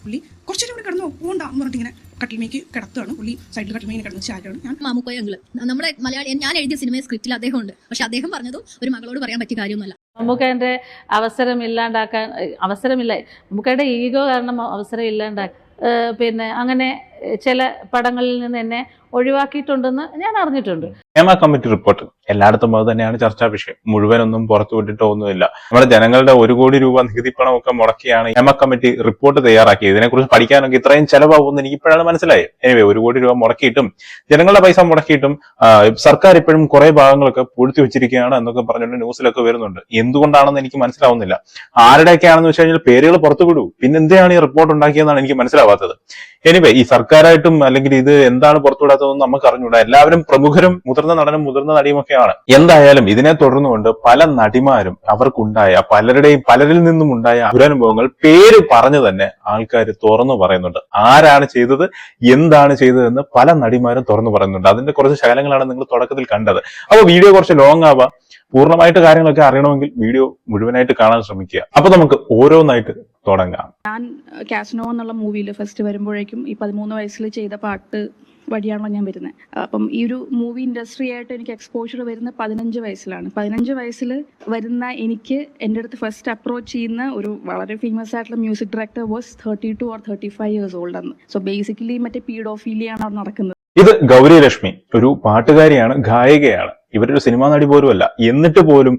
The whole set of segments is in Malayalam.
പുള്ളി കുറച്ചേരം ഇവിടെ കിടന്നു പോകണ്ട എന്ന് പറഞ്ഞിട്ട് ഇങ്ങനെ കട്ടിൽമേക്ക് കിടത്തുകയാണ്. പുള്ളി സൈഡിൽ കട്ടിൽമേക്ക് കിടന്ന് ചാരുകയാണ് ഞാൻ മാമുക്കോയ അങ്കിൾ നമ്മുടെ മലയാളി ഞാൻ എഴുതിയ സിനിമ സ്ക്രിപ്റ്റിൽ അദ്ദേഹം ഉണ്ട്. പക്ഷെ അദ്ദേഹം പറഞ്ഞതും ഒരു മകളോട് പറയാൻ പറ്റിയ കാര്യമൊന്നുമല്ല. മമ്മൂക്കേന്റെ അവസരം ഇല്ലാണ്ടാക്കാൻ അവസരമില്ല. നമുക്കതിന്റെ ഈഗോ കാരണം അവസരം ഇല്ലാണ്ടാക്കാൻ പിന്നെ അങ്ങനെ ചില പടങ്ങളിൽ നിന്ന് എന്നെ ഒഴിവാക്കിയിട്ടുണ്ടെന്ന് ഞാൻ അറിഞ്ഞിട്ടുണ്ട്. ഹേമ കമ്മിറ്റി റിപ്പോർട്ട് എല്ലായിടത്തും അത് തന്നെയാണ് ചർച്ചാ വിഷയം. മുഴുവനൊന്നും പുറത്തു വിട്ടിട്ടോ ഒന്നുമില്ല. നമ്മുടെ ജനങ്ങളുടെ ഒരു കോടി രൂപ നികുതി പണമൊക്കെ മുടക്കിയാണ് ഹേമ കമ്മിറ്റി റിപ്പോർട്ട് തയ്യാറാക്കിയത്. ഇതിനെക്കുറിച്ച് പഠിക്കാനൊക്കെ ഇത്രയും ചെലവാകുമെന്ന് എനിക്ക് ഇപ്പോഴാണ് മനസ്സിലായത്. എനിവേ ഒരു കോടി രൂപ മുടക്കിയിട്ടും ജനങ്ങളുടെ പൈസ മുടക്കിയിട്ടും സർക്കാർ ഇപ്പോഴും കുറെ ഭാഗങ്ങളൊക്കെ പൂഴ്ത്തി വെച്ചിരിക്കുകയാണ് എന്നൊക്കെ പറഞ്ഞുകൊണ്ട് ന്യൂസിലൊക്കെ വരുന്നുണ്ട്. എന്തുകൊണ്ടാണെന്ന് എനിക്ക് മനസ്സിലാവുന്നില്ല. ആരുടെയൊക്കെയാണെന്ന് വെച്ച് കഴിഞ്ഞാൽ പേരുകൾ പുറത്തു വിടൂ പിന്നെ ഈ റിപ്പോർട്ട് ഉണ്ടാക്കിയതെന്നാണ് എനിക്ക് മനസ്സിലാവാത്തത്. എനിവേ ഈ സർക്കാരായിട്ടും അല്ലെങ്കിൽ ഇത് എന്താണ് പുറത്തുവിടാത്തതെന്ന് നമുക്ക് അറിഞ്ഞൂടാ എല്ലാവരും പ്രമുഖരും മുതിർന്ന നടനും മുതിർന്ന നടിയുമൊക്കെയാണ്. എന്തായാലും ഇതിനെ തുടർന്നുകൊണ്ട് പല നടിമാരും അവർക്കുണ്ടായ പലരുടെയും പലരിൽ നിന്നും ഉണ്ടായ ദുരനുഭവങ്ങൾ പേര് പറഞ്ഞു തന്നെ ആൾക്കാർ തുറന്നു പറയുന്നുണ്ട്. ആരാണ് ചെയ്തത് എന്താണ് ചെയ്തതെന്ന് പല നടിമാരും തുറന്നു പറയുന്നുണ്ട്. അതിന്റെ കുറച്ച് ശകലങ്ങളാണ് നിങ്ങൾ തുടക്കത്തിൽ കണ്ടത്. അപ്പോൾ വീഡിയോ കുറച്ച് ലോങ് ആവാം. പൂർണമായിട്ട് കാര്യങ്ങളൊക്കെ അറിയണമെങ്കിൽ വീഡിയോ മുഴുവനായിട്ട് കാണാൻ ശ്രമിക്കുക. അപ്പൊ നമുക്ക് ഓരോന്നായിട്ട് തുടങ്ങാം. ഞാൻ കാസ്നോ എന്നുള്ള മൂവിയിൽ ഫസ്റ്റ് വരുമ്പോഴേക്കും ഈ പതിമൂന്ന് വയസ്സിൽ ചെയ്ത പാട്ട് വഴിയാണല്ലോ ഞാൻ വരുന്നത്. അപ്പം ഈ ഒരു മൂവി ഇൻഡസ്ട്രി ആയിട്ട് എനിക്ക് എക്സ്പോഷർ വരുന്ന പതിനഞ്ച് വയസ്സിലാണ്. പതിനഞ്ച് വയസ്സിൽ വരുന്ന എനിക്ക് എന്റെ അടുത്ത് ഫസ്റ്റ് അപ്രോച്ച് ചെയ്യുന്ന ഒരു വളരെ ഫേമസ് ആയിട്ടുള്ള music director was thirty two or thirty five years old ആണ് സോ ബേസിക്കലി മറ്റേ പീഡോഫീലിയാണ് അവിടെ നടക്കുന്നത്. ഇത് ഗൗരി ലക്ഷ്മി ഒരു പാട്ടുകാരിയാണ് ഗായികയാണ്. ഇവരൊരു സിനിമാ നടി പോലുമല്ല. എന്നിട്ട് പോലും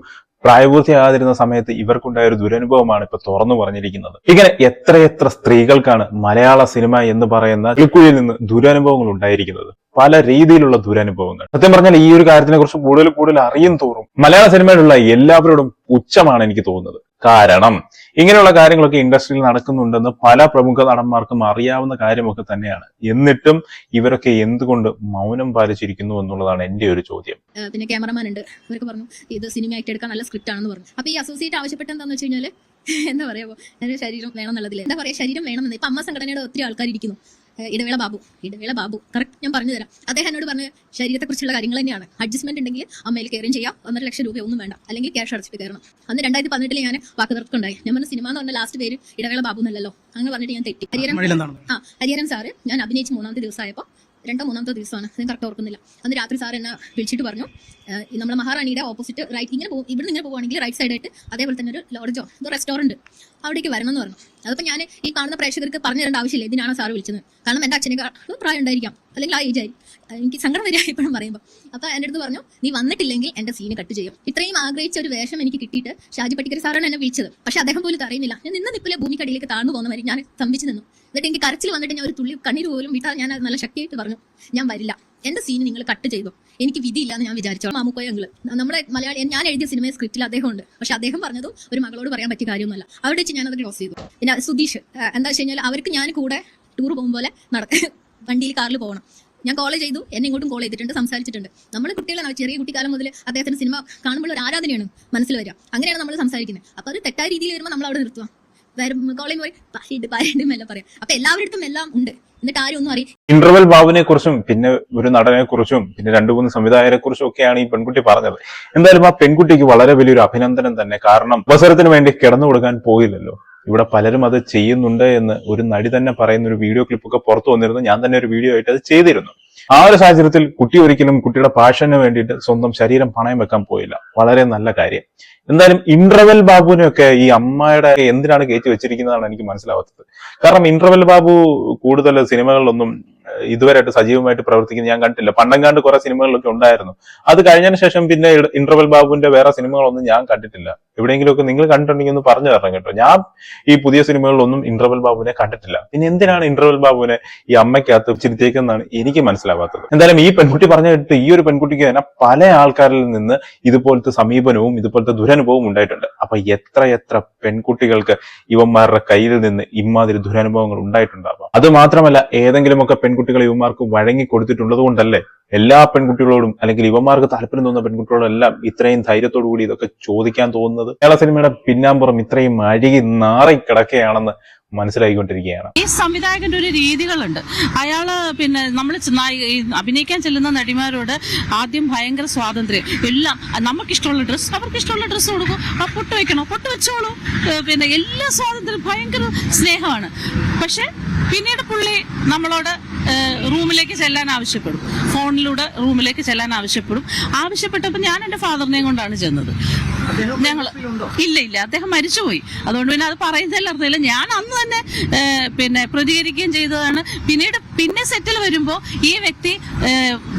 പ്രായപൂർത്തിയാകാതിരുന്ന സമയത്ത് ഇവർക്കുണ്ടായ ഒരു ദുരനുഭവമാണ് ഇപ്പൊ തുറന്നു പറഞ്ഞിരിക്കുന്നത്. ഇങ്ങനെ എത്രയെത്ര സ്ത്രീകൾക്കാണ് മലയാള സിനിമ എന്ന് പറയുന്ന കിക്കുഴിയിൽ നിന്ന് ദുരനുഭവങ്ങൾ ഉണ്ടായിരിക്കുന്നത്. പല രീതിയിലുള്ള ദുരനുഭവങ്ങൾ. സത്യം പറഞ്ഞാൽ ഈ ഒരു കാര്യത്തിനെ കുറിച്ച് കൂടുതൽ കൂടുതൽ അറിയും തോറും മലയാള സിനിമയിലുള്ള എല്ലാവരോടും പുച്ഛമാണ് എനിക്ക് തോന്നുന്നത്. കാരണം. ഇങ്ങനെയുള്ള കാര്യങ്ങളൊക്കെ ഇൻഡസ്ട്രിയിൽ നടക്കുന്നുണ്ടെന്ന് പല പ്രമുഖ നടന്മാർക്കും അറിയാവുന്ന കാര്യമൊക്കെ തന്നെയാണ്. എന്നിട്ടും ഇവരൊക്കെ എന്തുകൊണ്ട് മൗനം പാലിച്ചിരിക്കുന്നു എന്നുള്ളതാണ് എന്റെ ഒരു ചോദ്യം. പിന്നെ ക്യാമറമാൻ ഉണ്ട്. അവർക്ക് പറഞ്ഞു ഇത് സിനിമ ആയിട്ട് എടുക്കാൻ നല്ല സ്ക്രിപ്റ്റ് ആണെന്ന് പറഞ്ഞു. അപ്പൊ ഈ അസോസിയേറ്റ് ആവശ്യപ്പെട്ട എന്താന്ന് വെച്ച് കഴിഞ്ഞാൽ എന്താ പറയാ ശരീരം വേണം എന്നുള്ളതിൽ എന്താ പറയാ ശരീരം വേണം എന്ന്. ഇപ്പൊ അമ്മ സംഘടനയുടെ ഒത്തിരി ആൾക്കാർ ഇരിക്കുന്നു ഇടവേള ബാബു. ഇടവേള ബാബു. കറക്റ്റ് ഞാൻ പറഞ്ഞു തരാം. അദ്ദേഹം എന്നോട് പറഞ്ഞ ശരീരത്തെക്കുറിച്ചുള്ള കാര്യങ്ങൾ തന്നെയാണ്. അഡ്ജസ്റ്റ്മെന്റ് ഉണ്ടെങ്കിൽ അമ്മയിൽ കയറും ചെയ്യാം. ഒന്നര ലക്ഷം രൂപ ഒന്നും വേണ്ട. അല്ലെങ്കിൽ ക്യാഷ് അടച്ചിട്ട് കയറണം. അന്ന് രണ്ടായിരത്തി പതിനെട്ടിൽ ഞാൻ വാക്ക് ഉണ്ടായി ഞാൻ പറഞ്ഞ സിനിമ എന്ന് പറഞ്ഞ ലാസ്റ്റ് പേര് ഇടവേള ബാബു എന്നല്ലല്ലോ. അങ്ങനെ പറഞ്ഞിട്ട് ഞാൻ തെറ്റി. ഹരിഹരൻ ആ ഹരിഹരൻ സാറ് ഞാൻ അഭിനയിച്ച് മൂന്നാമത്തെ ദിവസമായപ്പോൾ രണ്ടോ മൂന്നാമത്തെ ദിവസമാണ്. ഞാൻ കറക്റ്റ് ഓർക്കുന്നില്ല. അന്ന് രാത്രി സാർ എന്നെ വിളിച്ചിട്ട് പറഞ്ഞു നമ്മുടെ മഹാറാണിയുടെ ഓപ്പോസിറ്റ് റൈറ്റ് ഇങ്ങനെ പോകും ഇവിടെ ഇങ്ങനെ പോകുവാണെങ്കിൽ റൈറ്റ് സൈഡായിട്ട് അതേപോലെ തന്നെ ഒരു ലോഡ്ജോ എന്തോ റെസ്റ്റോറന്റ് അവിടേക്ക് വരണം എന്ന് പറഞ്ഞു. അതിപ്പോൾ ഞാൻ ഈ കാണുന്ന പ്രേക്ഷകർക്ക് പറഞ്ഞു തരേണ്ട ആവശ്യമില്ല. ഇതിനാണ് സാർ വിളിച്ചത്? കാരണം എന്റെ അച്ഛനേക്കാളും പ്രായം ഉണ്ടായിരിക്കാം. അല്ലെങ്കിൽ ആ ഏജ് ആയിരിക്കും. എനിക്ക് സങ്കടം വരിക ഇപ്പോഴും പറയുമ്പോൾ അപ്പോൾ എന്റെ അടുത്ത് പറഞ്ഞു നീ വന്നിട്ടില്ലെങ്കിൽ എന്റെ സീന് കട്ട് ചെയ്യും. ഇത്രയും ആഗ്രഹിച്ച ഒരു വേഷം എനിക്ക് കിട്ടിയിട്ട് ഷാജി പട്ടിക്കർ സാറാണ് എന്നെ വിളിച്ചത്. പക്ഷെ അദ്ദേഹം പോലും അറിയുന്നില്ല. ഞാൻ നിന്ന് നിപ്പിലെ ഭൂമിക്കടിയിലേക്ക് താഴ്ന്നു പോകുന്ന വരെ ഞാൻ സ്തംഭിച്ചു നിന്നു. എന്നിട്ട് എനിക്ക് കരച്ചിൽ വന്നിട്ട് ഞാൻ ഒരു തുള്ളി കണ്ണീര് പോലും വിട്ടാൽ ഞാൻ നല്ല ശക്തിയായിട്ട് പറഞ്ഞു. ഞാൻ വരില്ല. എന്റെ സീൻ നിങ്ങൾ കട്ട് ചെയ്തു? എനിക്ക് വിധിയില്ല എന്ന് ഞാൻ വിചാരിച്ചോളാം. മാമുക്കോയ അങ്കിൾ നമ്മുടെ മലയാളി ഞാൻ എഴുതിയ സിനിമ സ്ക്രിപ്റ്റിൽ അദ്ദേഹം ഉണ്ട്. പക്ഷെ അദ്ദേഹം പറഞ്ഞതും ഒരു മകളോട് പറയാൻ പറ്റിയ കാര്യമൊന്നുമല്ല. അവിടെ വെച്ച് ഞാനത് ക്ലോസ് ചെയ്തു. പിന്നെ സുധീഷ് എന്താ വെച്ച് കഴിഞ്ഞാൽ അവർക്ക് ഞാൻ കൂടെ ടൂർ പോകും പോലെ നട വണ്ടിയിൽ കാറിൽ പോകണം. ഞാൻ കോൾ ചെയ്തു. എന്നെ ഇങ്ങോട്ടും കോൾ ചെയ്തിട്ടുണ്ട് സംസാരിച്ചിട്ടുണ്ട്. നമ്മൾ കുട്ടികളാണ്. ചെറിയ കുട്ടിക്കാലം മുതൽ അദ്ദേഹത്തിന് സിനിമ കാണുമ്പോൾ ഒരു ആരാധനയാണ് മനസ്സിൽ വരിക. അങ്ങനെയാണ് നമ്മൾ സംസാരിക്കുന്നത്. അപ്പൊ അത് തെറ്റായ രീതിയിൽ വരുമ്പോൾ നമ്മൾ അവിടെ നിർത്തുക. കോളിൽ പോയി പാരിട്ട് പാരിട്ട് എല്ലാം പറയാം. അപ്പൊ എല്ലാവരുടെ ഉണ്ട്. എന്നിട്ട് ആരും ഒന്നും അറിയില്ല. ഇന്റർവെൽ ബാബുവിനെ കുറിച്ചും പിന്നെ ഒരു നടനെ കുറിച്ചും പിന്നെ രണ്ടു മൂന്ന് സംവിധായകരെ കുറിച്ചും ഒക്കെയാണ് ഈ പെൺകുട്ടി പറഞ്ഞത്. എന്തായാലും ആ പെൺകുട്ടിക്ക് വളരെ വലിയൊരു അഭിനന്ദനം തന്നെ. കാരണം അവസരത്തിന് വേണ്ടി കിടന്നു കൊടുക്കാൻ പോയില്ലല്ലോ. ഇവിടെ പലരും അത് ചെയ്യുന്നുണ്ട് എന്ന് ഒരു നടി തന്നെ പറയുന്ന ഒരു വീഡിയോ ക്ലിപ്പൊക്കെ പുറത്തു വന്നിരുന്നു. ഞാൻ തന്നെ ഒരു വീഡിയോ ആയിട്ട് അത് ചെയ്തിരുന്നു. ആ ഒരു സാഹചര്യത്തിൽ കുട്ടി ഒരിക്കലും കുട്ടിയുടെ പാഷന് വേണ്ടിയിട്ട് സ്വന്തം ശരീരം പണയം വെക്കാൻ പോയില്ല. വളരെ നല്ല കാര്യം. എന്തായാലും ഇന്റർവെൽ ബാബുവിനെയൊക്കെ ഈ അമ്മയുടെ എന്തിനാണ് കയറ്റി വെച്ചിരിക്കുന്നതാണ് എനിക്ക് മനസ്സിലാവാത്തത്. കാരണം ഇന്റർവെൽ ബാബു കൂടുതൽ സിനിമകളിലൊന്നും ഇതുവരെയായിട്ട് സജീവമായിട്ട് പ്രവർത്തിക്കുന്നത് ഞാൻ കണ്ടിട്ടില്ല. പണ്ടങ്ങാണ്ട് കുറെ സിനിമകളിലൊക്കെ ഉണ്ടായിരുന്നു. അത് കഴിഞ്ഞതിന് ശേഷം പിന്നെ ഇന്റർവെൽ ബാബുവിന്റെ വേറെ സിനിമകളൊന്നും ഞാൻ കണ്ടിട്ടില്ല. എവിടെയെങ്കിലുമൊക്കെ നിങ്ങൾ കണ്ടിട്ടുണ്ടെങ്കിൽ ഒന്ന് പറഞ്ഞു തരണം കേട്ടോ. ഞാൻ ഈ പുതിയ സിനിമകളിലൊന്നും ഇന്റർവൽ ബാബുവിനെ കണ്ടിട്ടില്ല. പിന്നെ എന്തിനാണ് ഇന്റർവൽ ബാബുവിനെ ഈ അമ്മയ്ക്കകത്ത് ചിരിത്തേക്കെന്നാണ് എനിക്ക് മനസ്സിലാവാത്തത്. എന്തായാലും ഈ പെൺകുട്ടി പറഞ്ഞു കേട്ട് ഈ ഒരു പെൺകുട്ടിക്ക് തന്നെ പല ആൾക്കാരിൽ നിന്ന് ഇതുപോലത്തെ സമീപനവും ഇതുപോലത്തെ ദുരനുഭവവും ഉണ്ടായിട്ടുണ്ട്. അപ്പൊ എത്ര എത്ര പെൺകുട്ടികൾക്ക് ഇവന്മാരുടെ കയ്യിൽ നിന്ന് ഇമാതിരി ദുരനുഭവങ്ങൾ ഉണ്ടായിട്ടുണ്ടാവാം. അത് മാത്രമല്ല ഏതെങ്കിലുമൊക്കെ പെൺകുട്ടികൾ ഇവന്മാർക്ക് വഴങ്ങി കൊടുത്തിട്ടുള്ളത് കൊണ്ടല്ലേ? എല്ലാ പെൺകുട്ടികളോടും അല്ലെങ്കിൽ യുവമാർക്ക് താല്പര്യം തോന്നുന്ന പെൺകുട്ടികളോടെല്ലാം ഇത്രയും ധൈര്യത്തോടു കൂടി ഇതൊക്കെ ചോദിക്കാൻ തോന്നുന്നത് മലയാള സിനിമയുടെ പിന്നാമ്പുറം ഇത്രയും അഴുകി നാറി കിടക്കുകയാണെന്ന് മനസ്സിലാക്കിക്കൊണ്ടിരിക്കുകയാണ് ഈ സംവിധായകന്റെ ഒരു രീതികളുണ്ട്. അയാൾ പിന്നെ നമ്മൾ അഭിനയിക്കാൻ ചെല്ലുന്ന നടിമാരോട് ആദ്യം ഭയങ്കര സ്വാതന്ത്ര്യം. എല്ലാം നമുക്ക് ഇഷ്ടമുള്ള ഡ്രസ്സ് അവർക്ക് ഇഷ്ടമുള്ള ഡ്രസ്സ് കൊടുക്കും. ആ പൊട്ട് വെക്കണോ? പൊട്ട് വെച്ചോളൂ. പിന്നെ എല്ലാ സ്വാതന്ത്ര്യം ഭയങ്കര സ്നേഹമാണ്. പക്ഷെ പിന്നീട് പുള്ളി നമ്മളോട് റൂമിലേക്ക് ചെല്ലാൻ ആവശ്യപ്പെടും. ഫോണിലൂടെ റൂമിലേക്ക് ചെല്ലാൻ ആവശ്യപ്പെടും. ആവശ്യപ്പെട്ടപ്പോൾ ഞാൻ എന്റെ ഫാദറിനെയും കൊണ്ടാണ് ചെന്നത്. ഞങ്ങൾ ഇല്ല ഇല്ല. അദ്ദേഹം മരിച്ചുപോയി. അതുകൊണ്ട് പിന്നെ അത് പറയുന്നതിൽ അർത്ഥമില്ല ഞാൻ അന്ന് തന്നെ പിന്നെ പ്രതികരിക്കുകയും ചെയ്തതാണ്. പിന്നീട് പിന്നെ സെറ്റിൽ വരുമ്പോൾ ഈ വ്യക്തി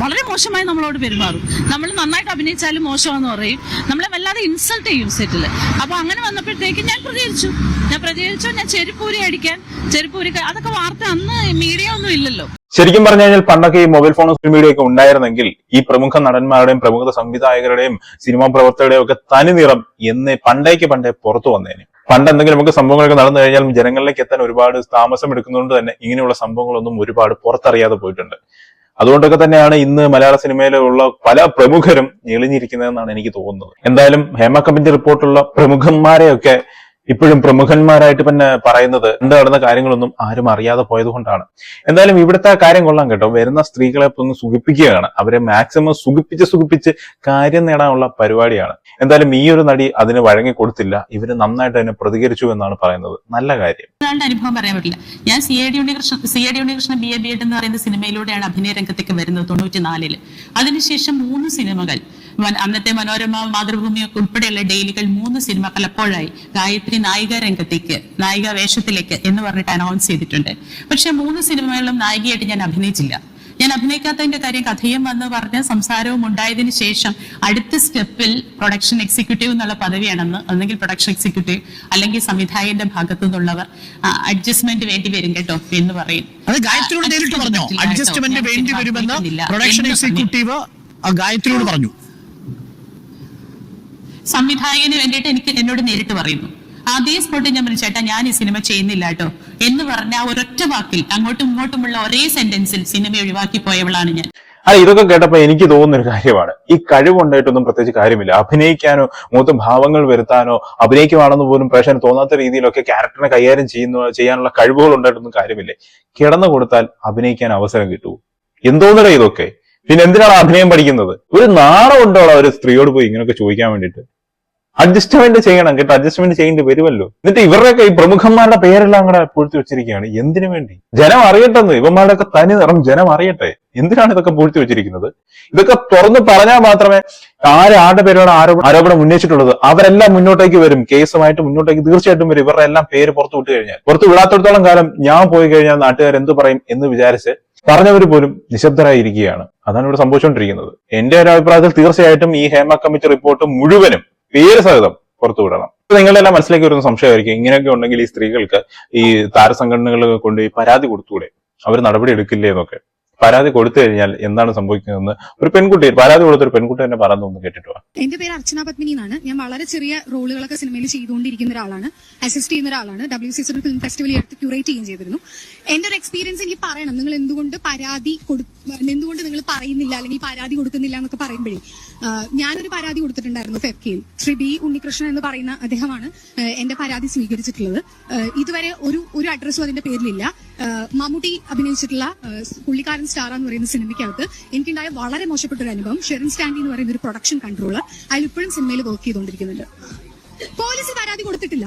വളരെ മോശമായി നമ്മളോട് പെരുമാറും. നമ്മൾ നന്നായിട്ട് അഭിനയിച്ചാലും മോശമാണെന്ന് പറയും. നമ്മളെ വല്ലാതെ ഇൻസൾട്ട് ചെയ്യും സെറ്റിൽ അപ്പോൾ അങ്ങനെ വന്നപ്പോഴത്തേക്ക് ഞാൻ പ്രതികരിച്ചു. ഞാൻ പ്രതികരിച്ചു ഞാൻ ചെരുപ്പൂരി അടിക്കാൻ ചെരുപ്പൂരി അതൊക്കെ വാർത്ത അന്ന് മീഡിയ ഒന്നും ഇല്ലല്ലോ. ശരിക്കും പറഞ്ഞു കഴിഞ്ഞാൽ പണ്ടൊക്കെ ഈ മൊബൈൽ ഫോൺ സോഷ്യൽ മീഡിയ ഒക്കെ ഉണ്ടായിരുന്നെങ്കിൽ ഈ പ്രമുഖ നടന്മാരുടെയും പ്രമുഖ സംവിധായകരുടെയും സിനിമാ പ്രവർത്തകരുടെയും ഒക്കെ തനിനിറം എന്ന് പണ്ടേക്ക് പണ്ടേ പുറത്തു വന്നേനെ. പണ്ട് എന്തെങ്കിലും നമുക്ക് സംഭവങ്ങളൊക്കെ നടന്നു കഴിഞ്ഞാൽ ജനങ്ങളിലേക്ക് എത്താൻ ഒരുപാട് താമസം എടുക്കുന്നതുകൊണ്ട് തന്നെ ഇങ്ങനെയുള്ള സംഭവങ്ങളൊന്നും ഒരുപാട് പുറത്തറിയാതെ പോയിട്ടുണ്ട്. അതുകൊണ്ടൊക്കെ തന്നെയാണ് ഇന്ന് മലയാള സിനിമയിലുള്ള പല പ്രമുഖരും ഞെളിഞ്ഞിരിക്കുന്നതെന്നാണ് എനിക്ക് തോന്നുന്നത്. എന്തായാലും ഹേമ കമ്മിറ്റി റിപ്പോർട്ടുള്ള പ്രമുഖന്മാരെയൊക്കെ ഇപ്പോഴും പ്രമുഖന്മാരായിട്ട് പിന്നെ പറയുന്നത് എന്താ നടന്ന കാര്യങ്ങളൊന്നും ആരും അറിയാതെ പോയതുകൊണ്ടാണ് എന്തായാലും ഇവിടുത്തെ കാര്യം കൊള്ളാം കേട്ടോ. വരുന്ന സ്ത്രീകളെ ഒന്ന് സുഖിപ്പിക്കുകയാണ്. അവരെ മാക്സിമം സുഖിപ്പിച്ച് സുഖിപ്പിച്ച് കാര്യം നേടാനുള്ള പരിപാടിയാണ്. എന്തായാലും ഈ ഒരു നടി അതിന് വഴങ്ങി കൊടുത്തില്ല. ഇവർ നന്നായിട്ട് അതിനെ പ്രതികരിച്ചു എന്നാണ് പറയുന്നത്. നല്ല കാര്യം. അനുഭവം പറയാൻ പറ്റില്ല. ഞാൻ C I D Unnikrishnan C I D Unnikrishnan B A B Ed എന്ന് പറയുന്ന സിനിമയിലൂടെയാണ് അഭിനയ രംഗത്തേക്ക് വരുന്നത് തൊണ്ണൂറ്റിനാലിൽ. അതിനുശേഷം മൂന്ന് സിനിമകൾ അന്നത്തെ മനോരമ മാതൃഭൂമി ഒക്കെ ഉൾപ്പെടെയുള്ള ഡെയിലികൾ മൂന്ന് സിനിമ പലപ്പോഴായി ഗായത്രി നായിക രംഗത്തേക്ക് നായിക വേഷത്തിലേക്ക് എന്ന് പറഞ്ഞിട്ട് അനൗൺസ് ചെയ്തിട്ടുണ്ട്. പക്ഷെ മൂന്ന് സിനിമകളിലും നായികയായിട്ട് ഞാൻ അഭിനയിച്ചില്ല. ഞാൻ അഭിനയിക്കാത്തതിന്റെ കാര്യം കഥയും വന്ന് പറഞ്ഞ സംസാരവും ഉണ്ടായതിനു ശേഷം അടുത്ത സ്റ്റെപ്പിൽ പ്രൊഡക്ഷൻ എക്സിക്യൂട്ടീവ് എന്നുള്ള പദവിയാണെന്ന് അല്ലെങ്കിൽ പ്രൊഡക്ഷൻ എക്സിക്യൂട്ടീവ് അല്ലെങ്കിൽ സംവിധായകന്റെ ഭാഗത്തു നിന്നുള്ളവർ അഡ്ജസ്റ്റ്മെന്റ് വേണ്ടി വരും കേട്ടോ എന്ന് പറയും. അത് ഗായത്രിയോട് നേരിട്ട് പറഞ്ഞു? അഡ്ജസ്റ്റ്മെന്റ് വേണ്ടി വരുമെന്ന് പ്രൊഡക്ഷൻ. എക്സിക്യൂട്ടീവ് ഗായത്രിയോട് പറഞ്ഞു. സംവിധായകന് വേണ്ടിയിട്ട് എനിക്ക് എന്നോട് നേരിട്ട് പറയുന്നു. അതേ സ്പോട്ടിൽ ഞാൻ പറഞ്ഞു ചേട്ടാ ഞാൻ ഈ സിനിമ ചെയ്യുന്നില്ല കേട്ടോ എന്ന് പറഞ്ഞ ആ ഒരൊറ്റ വാക്കിൽ അങ്ങോട്ടും ഇങ്ങോട്ടുമുള്ള ഒരേ സെന്റൻസിൽ സിനിമ ഒഴിവാക്കി പോയവളാണ് ഞാൻ. അല്ല ഇതൊക്കെ കേട്ടപ്പോ എനിക്ക് തോന്നുന്ന ഒരു കാര്യമാണ്. ഈ കഴിവുണ്ടായിട്ടൊന്നും പ്രത്യേകിച്ച് കാര്യമില്ല. അഭിനയിക്കാനോ മൂത്ത ഭാവങ്ങൾ വരുത്താനോ അഭിനയിക്കുവാണെന്ന് പോലും പ്രേക്ഷകന് തോന്നാത്ത രീതിയിലൊക്കെ ക്യാരക്ടറിനെ കൈകാര്യം ചെയ്യുന്ന ചെയ്യാനുള്ള കഴിവുകൾ ഉണ്ടായിട്ടൊന്നും കാര്യമില്ലേ. കിടന്നു കൊടുത്താൽ അഭിനയിക്കാൻ അവസരം കിട്ടൂ. എന്തോന്നട ഇതൊക്കെ? പിന്നെ എന്തിനാണ് അഭിനയം പഠിക്കുന്നത്? ഒരു നാണം ഒരു സ്ത്രീയോട് പോയി ഇങ്ങനെയൊക്കെ ചോദിക്കാൻ വേണ്ടിയിട്ട്? അഡ്ജസ്റ്റ്മെന്റ് ചെയ്യണം കേട്ടോ. അഡ്ജസ്റ്റ്മെന്റ് ചെയ്യേണ്ടി വരുമല്ലോ. എന്നിട്ട് ഇവരുടെയൊക്കെ ഈ പ്രമുഖന്മാരുടെ പേരെല്ലാം കൂടെ പൂഴ്ത്തി വെച്ചിരിക്കുകയാണ്. എന്തിനു വേണ്ടി? ജനം അറിയട്ടെന്ന് ഇവന്മാരുടെ ഒക്കെ തനി നിറം ജനം അറിയട്ടെ. എന്തിനാണ് ഇതൊക്കെ പൂഴ്ത്തി വെച്ചിരിക്കുന്നത്? ഇതൊക്കെ തുറന്നു പറഞ്ഞാൽ മാത്രമേ ആര് ആരുടെ പേരോട് ആരോപണം ആരോപണം ഉന്നയിച്ചിട്ടുള്ളത് അവരെല്ലാം മുന്നോട്ടേക്ക് വരും. കേസുമായിട്ട് മുന്നോട്ടേക്ക് തീർച്ചയായിട്ടും വരും. ഇവരുടെ എല്ലാം പേര് പുറത്തു വിട്ട് കഴിഞ്ഞാൽ. പുറത്തു വിടാത്തടത്തോളം കാലം ഞാൻ പോയി കഴിഞ്ഞാൽ നാട്ടുകാർ എന്ത് പറയും എന്ന് വിചാരിച്ച് പറഞ്ഞവർ പോലും നിശബ്ദരായിരിക്കുകയാണ്. അതാണ് ഇവിടെ സംഭവിച്ചുകൊണ്ടിരിക്കുന്നത്. എന്റെ ഒരു അഭിപ്രായത്തിൽ തീർച്ചയായിട്ടും ഈ ഹേമ കമ്മിറ്റി റിപ്പോർട്ട് മുഴുവനും പേര് സഹിതം പുറത്തുവിടണം ഇപ്പൊ നിങ്ങളെല്ലാം മനസ്സിലേക്ക് വരുന്ന സംശയമായിരിക്കും. ഇങ്ങനെയൊക്കെ ഉണ്ടെങ്കിൽ ഈ സ്ത്രീകൾക്ക് ഈ താരസംഘടനകൾ കൊണ്ട് പരാതി കൊടുത്തുകൂടെ അവർ നടപടി എടുക്കില്ലേ എന്നൊക്കെ. പരാതി കൊടുത്തു കഴിഞ്ഞാൽ എന്താണ് സംഭവിക്കുന്നതെന്ന് ഒരു പെൺകുട്ടി പരാതി കൊടുത്ത ഒരു പെൺകുട്ടി തന്നെ പറഞ്ഞു ഒന്ന് കേട്ടിട്ട് വാ. എന്റെ പേര് അർച്ചന പത്മിനി എന്നാണ്. ഞാൻ വളരെ ചെറിയ റോളുകളൊക്കെ സിനിമയിൽ ചെയ്തുകൊണ്ടിരിക്കുന്ന ഒരാളാണ്. അസിസ്റ്റ് ചെയ്യുന്ന ഒരാളാണ്. ഡബ്ല്യു സി സി ഫിലിം ഫെസ്റ്റിവലിൽ എടുത്ത് ക്യൂറേറ്റ് ചെയ്യുകയും ചെയ്തിരുന്നു. എന്റെ ഒരു എക്സ്പീരിയൻസ് എനിക്ക് പറയണം. നിങ്ങൾ എന്തുകൊണ്ട് പരാതി കൊടു എന്തുകൊണ്ട് നിങ്ങൾ പറയുന്നില്ല? അല്ലെങ്കിൽ പരാതി കൊടുക്കുന്നില്ല എന്നൊക്കെ പറയുമ്പോഴേ ഞാനൊരു പരാതി കൊടുത്തിട്ടുണ്ടായിരുന്നു ഫെഫ്കയിൽ ശ്രീ ബി ഉണ്ണികൃഷ്ണൻ എന്ന് പറയുന്ന അദ്ദേഹമാണ് എന്റെ പരാതി സ്വീകരിച്ചിട്ടുള്ളത്. ഇതുവരെ ഒരു ഒരു അഡ്രസ്സും അതിന്റെ പേരിലില്ല. മമ്മൂട്ടി അഭിനയിച്ചിട്ടുള്ള പുള്ളിക്കാരൻ സ്റ്റാർ എന്ന് പറയുന്ന സിനിമയ്ക്കകത്ത് എനിക്കുണ്ടായ വളരെ മോശപ്പെട്ട ഒരു അനുഭവം. ഷെറിൻ സ്റ്റാൻഡി എന്ന് പറയുന്ന ഒരു പ്രൊഡക്ഷൻ കൺട്രോളർ അതിൽ ഇപ്പോഴും സിനിമയിൽ വർക്ക് ചെയ്തുകൊണ്ടിരിക്കുന്നുണ്ട്. പോലീസ് പരാതി കൊടുത്തിട്ടില്ല.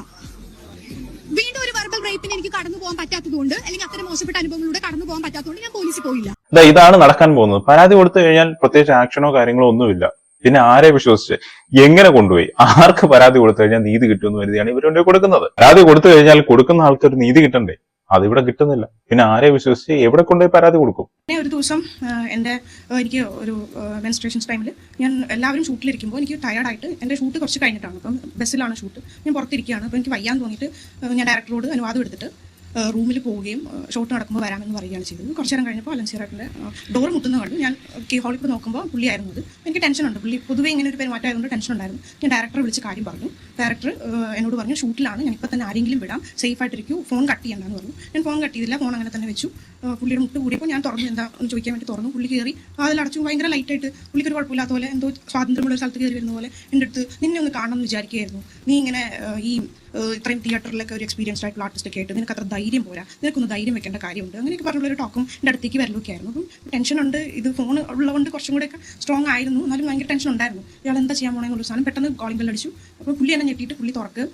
വീണ്ടും ഒരു വെർബൽ റേപ്പിന് എനിക്ക് കടന്നു പോകാൻ പറ്റാത്തതുകൊണ്ട് അല്ലെങ്കിൽ അത്തരം മോശപ്പെട്ട അനുഭവങ്ങളിലൂടെ കടന്നു പോകാൻ പറ്റാത്തതുകൊണ്ട് ഞാൻ പോലീസിൽ പോയില്ല. ഇതാണ് നടക്കാൻ പോകുന്നത്. പരാതി കൊടുത്തു കഴിഞ്ഞാൽ പ്രത്യേകിച്ച് ആക്ഷനോ കാര്യങ്ങളോ ഒന്നുമില്ല. പിന്നെ ആരെ വിശ്വസിച്ച്? എങ്ങനെ കൊണ്ടുപോയി? ആർക്ക് പരാതി കൊടുത്തു കഴിഞ്ഞാൽ നീതി കിട്ടുമെന്ന് കരുതിയാണ് ഇവർ കൊണ്ടുപോയി കൊടുക്കുന്നത്. പരാതി കൊടുത്തു കഴിഞ്ഞാൽ കൊടുക്കുന്ന ആൾക്കൊരു നീതി കിട്ടണ്ടേ? അതിവിടെ കിട്ടുന്നില്ല. പിന്നെ ആരെ വിശ്വസിച്ച് എവിടെ കൊണ്ടുപോയി പരാതി കൊടുക്കും? പിന്നെ ഒരു ദിവസം എന്റെ എനിക്ക് ഒരു മെൻസ്ട്രേഷൻസ് ടൈമിൽ ഞാൻ എല്ലാവരും ഷൂട്ടിലിരിക്കുമ്പോൾ എനിക്ക് ടയർഡായിട്ട് എന്റെ ഷൂട്ട് കുറച്ച് കഴിഞ്ഞിട്ടാണ്. അപ്പം ബസ്സിലാണ് ഷൂട്ട് ഞാൻ പുറത്തിരിക്കുകയാണ്. അപ്പോൾ എനിക്ക് വയ്യാൻ തോന്നിയിട്ട് ഞാൻ ഡയറക്ടറോട് അനുവാദം എടുത്തിട്ട് റൂമിൽ പോവുകയും ഷോട്ട് നടക്കുമ്പോൾ വരാമെന്ന് പറയുകയാണ് ചെയ്തത്. കുറച്ച് നേരം കഴിഞ്ഞപ്പോൾ അലൻസിയറായിട്ടിന്റെ ഡോർ മുട്ടുന്ന കണ്ടു. ഞാൻ കീ ഹോളിൽ പോയി നോക്കുമ്പോൾ പുള്ളിയായിരുന്നു അത്. എനിക്ക് ടെൻഷനുണ്ട് പുള്ളി പൊതുവേ ഇങ്ങനെ ഒരു പെരുമാറ്റമായതുകൊണ്ട് ടെൻഷൻ ഉണ്ടായിരുന്നു. ഞാൻ ഡയറക്ടറെ വിളിച്ച് കാര്യം പറഞ്ഞു. ഡയറക്ടർ എന്നോട് പറഞ്ഞു ഷൂട്ടിലാണ്. ഞാൻ ഇപ്പോൾ തന്നെ ആരെങ്കിലും വിടാം. സേഫ് ആയിട്ടിരിക്കൂ. ഫോൺ കട്ട് ചെയ്യണ്ടെന്ന് പറഞ്ഞു. ഞാൻ ഫോൺ കട്ട് ചെയ്തില്ല. ഫോൺ അങ്ങനെ തന്നെ വെച്ചു. പുള്ളിയുടെ മുട്ട് കൂടിയപ്പോൾ ഞാൻ തുറന്നു. എന്താ ഒന്ന് ചോദിക്കാൻ വേണ്ടി തുറന്നു. പുള്ളി കയറി അതിലടച്ചു ഭയങ്കര ലൈറ്റായിട്ട് പുള്ളിക്ക് ഒരു കുഴപ്പമില്ലാത്ത പോലെ എന്തോ സ്വാതന്ത്ര്യമുള്ള സ്ഥലത്ത് കയറി വരുന്ന പോലെ എന്റെ അടുത്ത് നിന്നെ ഒന്ന് കാണണം എന്ന് വിചാരിക്കുകയായിരുന്നു. നീ ഇങ്ങനെ ഈ ഇത്രയും തിയേറ്ററിലൊക്കെ ഒരു എക്സ്പീരിയൻസ് ആയിട്ടുള്ള ആർട്ടിസ്റ്റ് ഒക്കെ ആയിട്ട് നിനക്ക് അത്ര ധൈര്യം പോരാ. നിനക്കൊന്ന് ധൈര്യം വെക്കേണ്ട കാര്യമുണ്ട്. അങ്ങനെയൊക്കെ പറഞ്ഞുള്ള ഒരു ടോക്കും എന്റെ അടുത്തേക്ക് വരലൊക്കെ ആയിരുന്നു അപ്പം ടെൻഷൻ ഉണ്ട്. ഇത് ഫോൺ ഉള്ളതുകൊണ്ട് കുറച്ചും കൂടെ ഒക്കെ സ്ട്രോങ് ആയിരുന്നു. എന്നാലും ഭയങ്കര ടെൻഷൻ ഉണ്ടായിരുന്നു. ഇയാൾ എന്താ ചെയ്യാൻ പോണെന്നുള്ള സാധനം പെട്ടെന്ന് കോളിംഗ് ബെൽ അടിച്ചു. അപ്പോൾ പുള്ളി എന്നെ ഞെട്ടിയിട്ട് പുള്ളി തുറക്ക്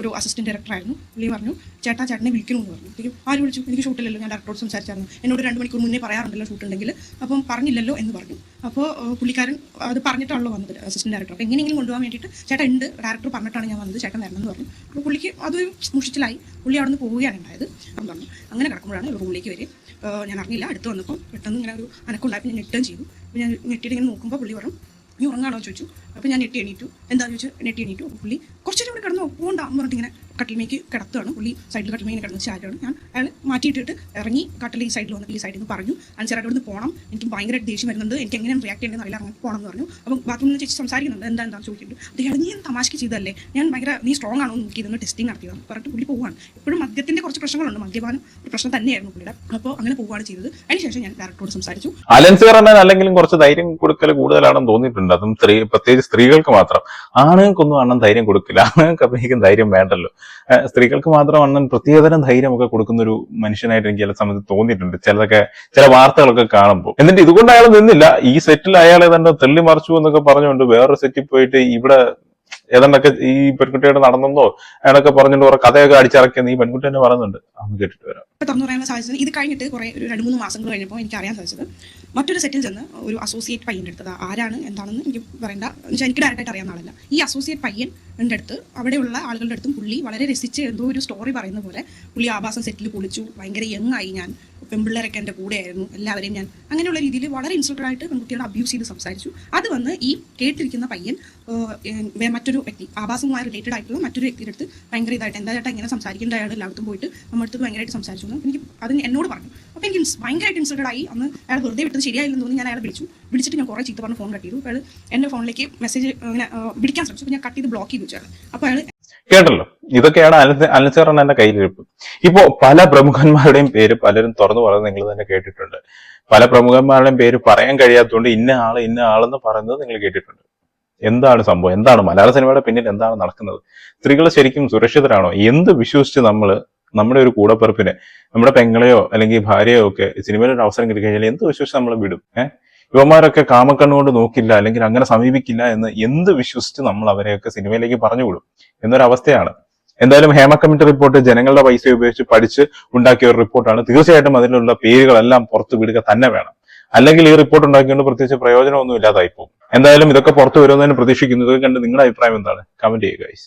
ഒരു അസിസ്റ്റന്റ് ഡയറക്ടർ ആയിരുന്നു. പുള്ളി പറഞ്ഞു ചേട്ടാ ചേട്ടനെ വിളിക്കണമെന്ന് പറഞ്ഞു. ആര് വിളിച്ചു? എനിക്ക് ഷൂട്ടില്ലല്ലോ ഞാൻ ഡയറക്ടറോട് സംസാരിച്ചായിരുന്നു. എന്നോട് രണ്ട് മണിക്കൂർ മുന്നേ പറയാറുണ്ടല്ലോ ഷൂട്ട് ഉണ്ടെങ്കിൽ. അപ്പം പറഞ്ഞില്ലല്ലോ എന്ന് പറഞ്ഞു. അപ്പോൾ പുള്ളിക്കാരൻ അത് പറഞ്ഞിട്ടാണല്ലോ വന്നത് അസിസ്റ്റന്റ് ഡയറക്ടർ അപ്പോൾ എങ്ങനെയെങ്കിലും കൊണ്ടുപോകാൻ വേണ്ടിയിട്ട് ചേട്ടൻ ഉണ്ട് ഡയറക്ടർ പറഞ്ഞിട്ടാണ് ഞാൻ വന്നത് ചേട്ടൻ വരണം എന്ന് പറഞ്ഞു. അപ്പോൾ പുള്ളിക്ക് അതൊരു മുഷിച്ചിലായി. പുള്ളി അവിടെ നിന്ന് പോവുകയാണ് ഉണ്ടായത് അപ്പം പറഞ്ഞു. അങ്ങനെ കിടക്കുമ്പോഴാണ് റൂമിലേക്ക് വരെ ഞാൻ അറിഞ്ഞില്ല. അടുത്ത് വന്നപ്പോൾ പെട്ടെന്ന് ഇങ്ങനെ ഒരു അനക്കുണ്ടായി. ഞാൻ ഞെട്ടുകയും ചെയ്തു. ഞാൻ ഞെട്ടിയിട്ട് ഇങ്ങനെ നോക്കുമ്പോൾ പുള്ളി പറഞ്ഞു നീ ഉറങ്ങാണോ? എന്ന് ചോദിച്ചു. അപ്പോൾ ഞാൻ നെറ്റി എണീറ്റു. എന്താണെന്ന് ചോദിച്ചു? നെറ്റി എണീറ്റു. അപ്പോൾ പുള്ളി കുറച്ചു കൂടി കിടന്നു. പോകണ്ടാന്ന് പറഞ്ഞിട്ട് ഇങ്ങനെ കട്ടിലേക്ക് കിടത്തുകയാണ് പുള്ളി സൈഡിൽ കട്ടിലേക്ക് കിടന്ന് ചാരുകയാണ് ഞാൻ അയാൾ മാറ്റിയിട്ടിട്ട് ഇറങ്ങി കട്ടിൽ ഈ സൈഡിൽ വന്നിട്ട് ഈ സൈഡിൽ നിന്ന് പറഞ്ഞു. അനുസരിച്ച് അവിടെ പോകണം എനിക്ക് ഭയങ്കര ദേഷ്യം വരുന്നുണ്ട്. എനിക്ക് എങ്ങനെ റിയാക്ട് ചെയ്യേണ്ടത് അറിയില്ല. അങ്ങനെ പോകണം എന്ന് പറഞ്ഞു. അപ്പം ബാത്റൂമിൽ നിന്ന് ചേച്ചി സംസാരിക്കുന്നുണ്ട്. എന്താ എന്താ? ചോദിക്കുന്നുണ്ട്. അദ്ദേഹം എന്ത് തമാശക്ക് ചെയ്തല്ലേ ഞാൻ ഭയങ്കര നീ സ്ട്രോങ് ആണോ എന്ന് നോക്കി ഇതൊന്ന് ടെസ്റ്റിംഗ് നടത്തിയതാണ് പറഞ്ഞിട്ട് പുള്ളി പോവാണ് ഇപ്പോഴും മദ്യത്തിന്റെ കുറച്ച് പ്രശ്നങ്ങളുണ്ട്. മദ്യപാനം ഒരു പ്രശ്നം തന്നെയായിരുന്നു പുള്ളിയുടെ. അപ്പോൾ അങ്ങനെ പോവുകയാണ് ചെയ്തത്. അതിനുശേഷം ഞാൻ ഡയറക്ടറോട് സംസാരിച്ചു. അലൻസ് എന്നാൽ അല്ലെങ്കിലും കുറച്ച് ധൈര്യം കൊടുക്കൽ കൂടുതലാണെന്ന് തോന്നിയിട്ടുണ്ട്. അതും പ്രത്യേകിച്ച് സ്ത്രീകൾക്ക് മാത്രം. ആണുങ്ങൾക്കൊന്നും അണ്ണൻ ധൈര്യം കൊടുക്കില്ല. ആണുങ്ങൾക്ക് അഭിനയിക്കും ധൈര്യം വേണ്ടല്ലോ. സ്ത്രീകൾക്ക് മാത്രം അണ്ണൻ പ്രത്യേകതരം ധൈര്യമൊക്കെ കൊടുക്കുന്ന ഒരു മനുഷ്യനായിട്ട് എനിക്ക് ചില സമയത്ത് തോന്നിയിട്ടുണ്ട്. ചിലതൊക്കെ ചില വാർത്തകളൊക്കെ കാണുമ്പോൾ. എന്നിട്ട് ഇതുകൊണ്ട് അയാൾ നിന്നില്ല. ഈ സെറ്റിൽ അയാളെ തന്നെ തള്ളി മറിച്ചു എന്നൊക്കെ പറഞ്ഞുകൊണ്ട് വേറൊരു സെറ്റിൽ പോയിട്ട് ഇവിടെ ഏതാണ്ടൊക്കെ ഈ പെൺകുട്ടിയുടെ നടന്നെന്നോ അയാളൊക്കെ പറഞ്ഞിട്ട് കുറെ കഥയൊക്കെ അടിച്ചിറക്കിയെന്ന് ഈ പെൺകുട്ടി തന്നെ പറയുന്നുണ്ട്. അന്ന് കേട്ടിട്ട് വരാം. തുറന്നു പറയാനുള്ള സാധിച്ചത് ഇത് കഴിഞ്ഞിട്ട് കുറെ ഒരു രണ്ട് മൂന്ന് മാസങ്ങൾ കഴിഞ്ഞപ്പോൾ എനിക്ക് അറിയാൻ സാധിച്ചത് മറ്റൊരു സെറ്റിൽ ചെന്ന് ഒരു അസോസിയേറ്റ് പയ്യന്റെ അടുത്തത് ആരാണ് എന്താണെന്ന് എനിക്ക് പറയണ്ട. എന്നുവെച്ചാൽ എനിക്ക് ഡയറക്റ്റായിട്ട് അറിയാവുന്ന ആളല്ല. ഈ അസോസിയേറ്റ് പയ്യൻ അടുത്ത് അവിടെയുള്ള ആളുകളുടെ അടുത്തും പുള്ളി വളരെ രസിച്ച് എന്തോ ഒരു സ്റ്റോറി പറയുന്ന പോലെ പുള്ളി ആഭാസം സെറ്റിൽ കുളിച്ചു ഭയങ്കര യങ് ആയി ഞാൻ. പെൺപിള്ളേരൊക്കെ എന്റെ കൂടെയായിരുന്നു എല്ലാവരെയും ഞാൻ അങ്ങനെയുള്ള രീതിയിൽ വളരെ ഇൻസൾട്ടഡ് ആയിട്ട് പെൺകുട്ടികളെ അബ്യൂസ് ചെയ്ത് സംസാരിച്ചു. അത് വന്ന് ഈ കേട്ടിരിക്കുന്ന പയ്യൻ മറ്റൊരു വ്യക്തി ആഭാസവുമായി റിലേറ്റഡ് ആയിട്ടുള്ള മറ്റൊരു വ്യക്തിയുടെ അടുത്ത് ഭയങ്കര ഇതായിട്ട് എന്താ ചേട്ടാ ഇങ്ങനെ സംസാരിക്കേണ്ട അയാൾ എല്ലായിടത്തും പോയിട്ട് നമ്മുടെ അടുത്ത് ഭയങ്കരമായിട്ട് സംസാരിച്ചു എനിക്ക് അത് എന്നോട് പറഞ്ഞു. അപ്പോൾ എനിക്ക് ഭയങ്കരമായിട്ട് ഇൻസൾട്ടഡ് ആയി. അന്ന് അയാൾ വെറുതെ വിട്ടത് ശരിയായില്ലെന്ന് തോന്നി ഞാൻ അയാളെ വിളിച്ചു. വിളിച്ചിട്ട് ഞാൻ കുറേ ചീത്ത പറഞ്ഞ് ഫോൺ കട്ട് ചെയ്തു. അയാൾ എന്റെ ഫോണിലേക്ക് മെസ്സേജ് ഇങ്ങനെ വിളിക്കാൻ ശ്രമിച്ചു. ഞാൻ കട്ട് ചെയ്ത് ബ്ലോക്ക് ചെയ്തു വെച്ചാൽ അപ്പോൾ അയാൾ കേട്ടല്ലോ? ഇതൊക്കെയാണ് അലൻസേറൻ എന്റെ കയ്യിലിരിപ്പ്. ഇപ്പോ പല പ്രമുഖന്മാരുടെയും പേര് പലരും തുറന്നു പറയുന്നത് നിങ്ങൾ തന്നെ കേട്ടിട്ടുണ്ട്. പല പ്രമുഖന്മാരുടെയും പേര് പറയാൻ കഴിയാത്തതുകൊണ്ട് ഇന്ന ആൾ ഇന്ന ആളെന്ന് പറയുന്നത് നിങ്ങൾ കേട്ടിട്ടുണ്ട്. എന്താണ് സംഭവം? എന്താണ്? മലയാള സിനിമയുടെ പിന്നിൽ എന്താണ് നടക്കുന്നത്? സ്ത്രീകൾ ശരിക്കും സുരക്ഷിതരാണോ? എന്ത് വിശ്വസിച്ച് നമ്മൾ നമ്മുടെ ഒരു കൂടപ്പിറപ്പിനെ നമ്മുടെ പെങ്ങളെയോ അല്ലെങ്കിൽ ഭാര്യയോ ഒക്കെ സിനിമയിൽ ഒരു അവസരം കിട്ടി കഴിഞ്ഞാൽ എന്ത് വിശ്വസിച്ച് നമ്മൾ വിടും? ഏഹ് യുവമാരൊക്കെ കാമക്കണ്ണുകൊണ്ട് നോക്കില്ല അല്ലെങ്കിൽ അങ്ങനെ സമീപിക്കില്ല എന്ന് എന്ത് വിശ്വസിച്ച് നമ്മൾ അവരെയൊക്കെ സിനിമയിലേക്ക് പറഞ്ഞു പറഞ്ഞുവിടും എന്നൊരവസ്ഥയാണ്. എന്തായാലും ഹേമ കമ്മിറ്റി റിപ്പോർട്ട് ജനങ്ങളുടെ പൈസ ഉപയോഗിച്ച് പഠിച്ച് ഉണ്ടാക്കിയ ഒരു റിപ്പോർട്ടാണ് തീർച്ചയായിട്ടും അതിലുള്ള പേരുകളെല്ലാം പുറത്തു വിടുക തന്നെ വേണം. അല്ലെങ്കിൽ ഈ റിപ്പോർട്ട് ഉണ്ടാക്കിക്കൊണ്ട് പ്രത്യേകിച്ച് പ്രയോജനമൊന്നും ഇല്ലാതായി പോകും എന്തായാലും ഇതൊക്കെ പുറത്തു വരുമെന്ന് പ്രതീക്ഷിക്കുന്നു. ഇതൊക്കെ കണ്ട് നിങ്ങളുടെ അഭിപ്രായം എന്താണ്? കമന്റ് ചെയ്യുക guys.